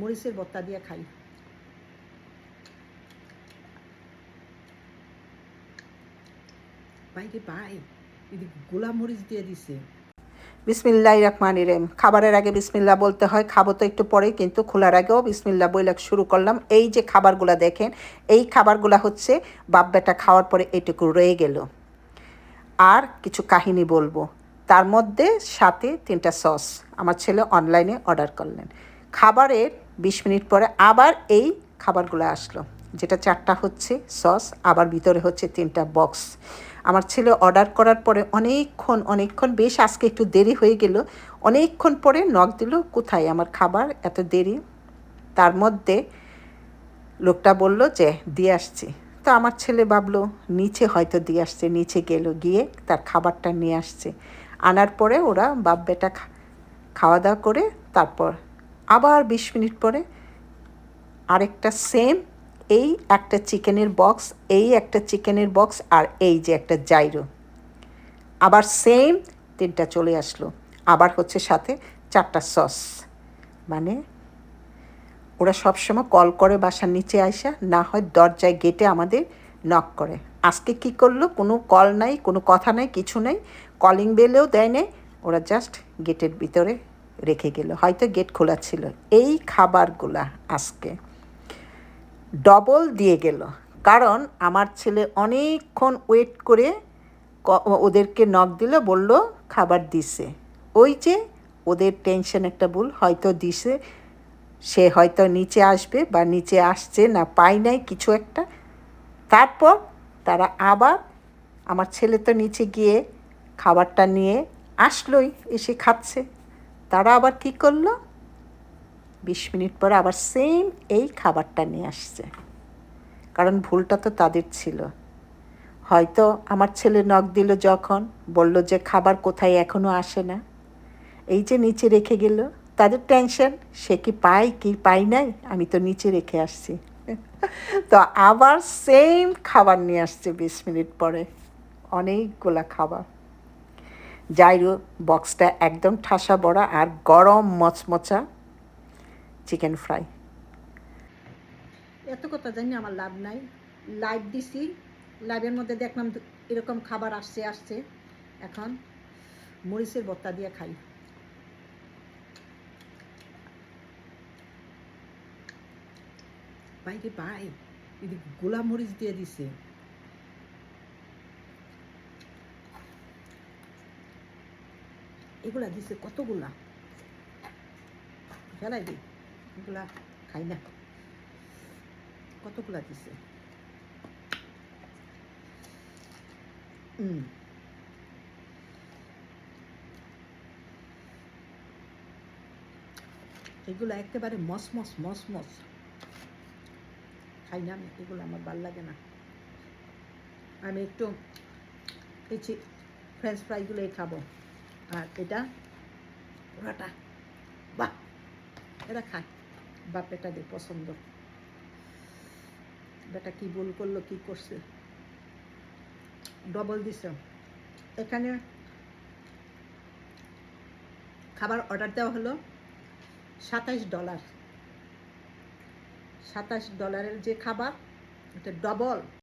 মরিচের ভর্তা দিয়ে খাই। বাইরে এদিকে দিয়ে দিছে। রহমান ইরেম খাবারের আগে বিসমিল্লা বলতে হয়, খাব তো একটু পরেই, কিন্তু খোলার আগেও বিসমিল্লা বইলা শুরু করলাম। এই যে খাবারগুলা দেখেন, এই খাবারগুলা হচ্ছে বাপ বেটা খাওয়ার পরে এটুকু রয়ে গেল। আর কিছু কাহিনী বলব। তার মধ্যে সাথে তিনটা সস আমার ছেলে অনলাইনে অর্ডার করলেন। খাবারের বিশ মিনিট পরে আবার এই খাবারগুলো আসলো, যেটা চারটা হচ্ছে সস, আবার ভিতরে হচ্ছে তিনটা বক্স। আমার ছেলে অর্ডার করার পরে অনেকক্ষণ অনেকক্ষণ, বেশ আজকে একটু দেরি হয়ে গেল, অনেকক্ষণ পরে নখ দিল, কোথায় আমার খাবার? এত দেরি? তার মধ্যে লোকটা বলল, যে, দিয়ে আসছি। তো আমার ছেলে ভাবলো, নিচে হয়তো দিয়ে আসছে। নিচে গেল, গিয়ে তার খাবারটা নিয়ে আসছে। আনার পরে ওরা বাপ বেটা খাওয়া দাওয়া করে তারপর আবার বিশ মিনিট পরে আরেকটা সেম এই একটা চিকেনের বক্স এই একটা চিকেনের বক্স আর এই যে একটা জাইরো আবার সেম তিনটা চলে আসলো। আবার হচ্ছে সাথে চারটা সস মানে ওরা সবসময় কল করে বাসার নিচে আসা না হয় দরজায় গেটে আমাদের নক করে। আজকে কি করল? কোনো কল নাই, কোনো কথা নাই, কিছু নাই। কলিং বেলেও দেয় নাই। ওরা জাস্ট গেটের ভিতরে রেখে গেল। হয়তো গেট খোলা ছিল। এই খাবারগুলা আজকে ডবল দিয়ে গেল। কারণ আমার ছেলে অনেকক্ষণ ওয়েট করে ওদেরকে নক দিল, বলল, খাবার দিছে। ওই যে ওদের টেনশন একটা ভুল, হয়তো দিছে। সে হয়তো নিচে আসবে বা নিচে আসছে না পাই নাই কিছু একটা। তারপর তারা আবার, আমার ছেলে তো নিচে গিয়ে খাবারটা নিয়ে আসলোই, এসে খাচ্ছে। তারা আবার কী করল? বিশ মিনিট পর আবার সেম এই খাবারটা নিয়ে আসছে। কারণ ভুলটা তো তাদের ছিল। হয়তো আমার ছেলে নখ দিল যখন, বলল যে খাবার কোথায় এখনও আসে না। এই যে নিচে রেখে গেল, তাদের টেনশন সে কি পায় কি পাই নাই? আমি তো নিচে রেখে আসছি। তো আবার সেম খাবার নিয়ে আসছে বিশ মিনিট পরে। অনেকগুলা খাবার। যাইরো বক্সটা একদম ঠাসা বড়া আর গরম মচমচা চিকেন ফ্রাই। এত কথা জানি আমার লাভ নাই। লাইভ দিছি, লাইভের মধ্যে দেখলাম এরকম খাবার আসছে আসছে। এখন মরিচের ভর্তা দিয়ে খাই। বাইরে এদিকে গোলা মরিচ দিয়ে দিছে। এগুলা দিছে কতগুলা? ফেলাই দিই এগুলা খাই না। কতগুলা দিছে? এগুলো একেবারে মস মস মস মস। খাই না আমি, এগুলো আমার ভালো লাগে না। আমি একটু এই ফ্রেঞ্চ ফ্রাইগুলোই খাব। আর এটা ওরাটা বাহ এরা খায়। বাপ এটা দিয়ে পছন্দ। বেটা কি ভুল করল, কি করছে? ডবল দিছে। এখানে খাবার অর্ডার দেওয়া হলো সাতাইশ ডলার সাতাশ ডলারের যে খাবার, এটা ডবল